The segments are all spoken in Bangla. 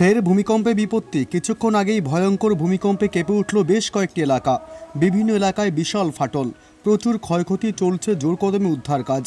ফের ভূমিকম্পে বিপত্তি। কিছুক্ষণ আগেই ভয়ঙ্কর ভূমিকম্পে কেঁপে উঠল বেশ কয়েকটি এলাকা। বিভিন্ন এলাকায় বিশাল ফাটল। প্রচুর ক্ষয়ক্ষতি চলছে জোর কদমে উদ্ধার কাজ।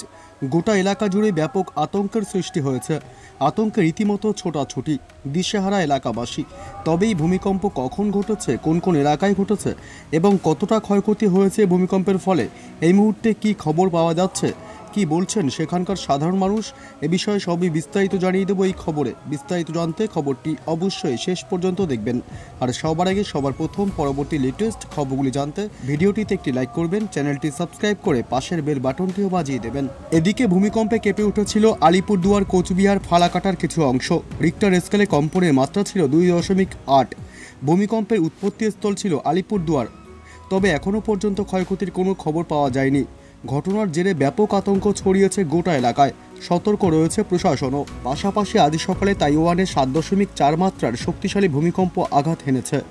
গোটা এলাকা জুড়ে ব্যাপক আতঙ্কের সৃষ্টি হয়েছে। আতঙ্কে রীতিমতো ছোটাছুটি, দিশেহারা এলাকাবাসী। তবে এই ভূমিকম্প কখন ঘটেছে, কোন কোন এলাকায় ঘটেছে এবং কতটা ক্ষয়ক্ষতি হয়েছে ভূমিকম্পের ফলে, এই মুহূর্তে কি খবর পাওয়া যাচ্ছে? কি বলছেন সেখানকার সাধারণ মানুষ? এ বিষয়ে সবই বিস্তারিত জানিয়ে দেবো এই খবরে। বিস্তারিত জানতে খবরটি অবশ্যই শেষ পর্যন্ত দেখবেন। আর সবার আগে সবার প্রথম পরবর্তী লেটেস্ট খবরগুলি জানতে ভিডিওটিতে একটি লাইক করবেন, চ্যানেলটি সাবস্ক্রাইব করে পাশের বেল বাটনটিও বাজিয়ে দেবেন। এদিকে ভূমিকম্পে কেঁপে উঠেছিল আলিপুরদুয়ার, কোচবিহার, ফালাকাটার কিছু অংশ। রিক্টার স্কেলে কম্পনের মাত্রা ছিল দুই দশমিক আট। ভূমিকম্পের উৎপত্তি স্থল ছিল আলিপুরদুয়ার। তবে এখনও পর্যন্ত ক্ষয়ক্ষতির কোনো খবর পাওয়া যায়নি। ঘটনার জেরে ব্যাপক আতঙ্ক ছড়িয়েছে গোটা এলাকায়। সতর্ক রয়েছে প্রশাসনও। পাশাপাশি আজ সকালে তাইওয়ানে সাত দশমিক চার মাত্রার শক্তিশালী ভূমিকম্প আঘাত হেনেছে।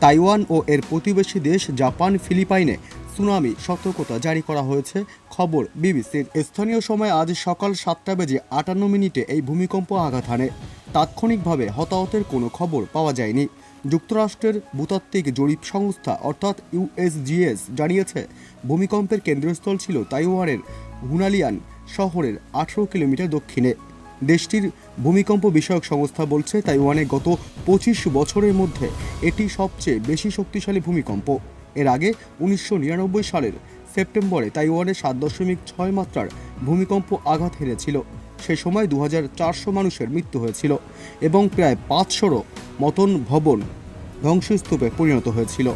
তাইওয়ান ও এর প্রতিবেশী দেশ জাপান, ফিলিপাইনে সুনামি সতর্কতা জারি করা হয়েছে, খবর বিবিসির। স্থানীয় সময় আজ সকাল সাতটা বেজে আটান্ন মিনিটে এই ভূমিকম্প আঘাত হানে। তাৎক্ষণিকভাবে হতাহতের কোনো খবর পাওয়া যায়নি। যুক্তরাষ্ট্রের ভূতাত্ত্বিক জরিপ সংস্থা, অর্থাৎ ইউএসজিএস জানিয়েছে, ভূমিকম্পের কেন্দ্রস্থল ছিল তাইওয়ানের হুনালিয়ান শহরের আঠেরো কিলোমিটার দক্ষিণে। দেশটির ভূমিকম্প বিষয়ক সংস্থা বলছে, তাইওয়ানে গত পঁচিশ বছরের মধ্যে এটি সবচেয়ে বেশি শক্তিশালী ভূমিকম্প। এর আগে উনিশশো নিরানব্বই সালের সেপ্টেম্বরে তাইওয়ানে সাত দশমিক ছয় মাত্রার ভূমিকম্প আঘাত হেরেছিল সে সময় দু মানুষের মৃত্যু হয়েছিল এবং প্রায় পাঁচশোরও মতন ভবন ধ্বংসস্তূপে পরিণত হয়েছিল।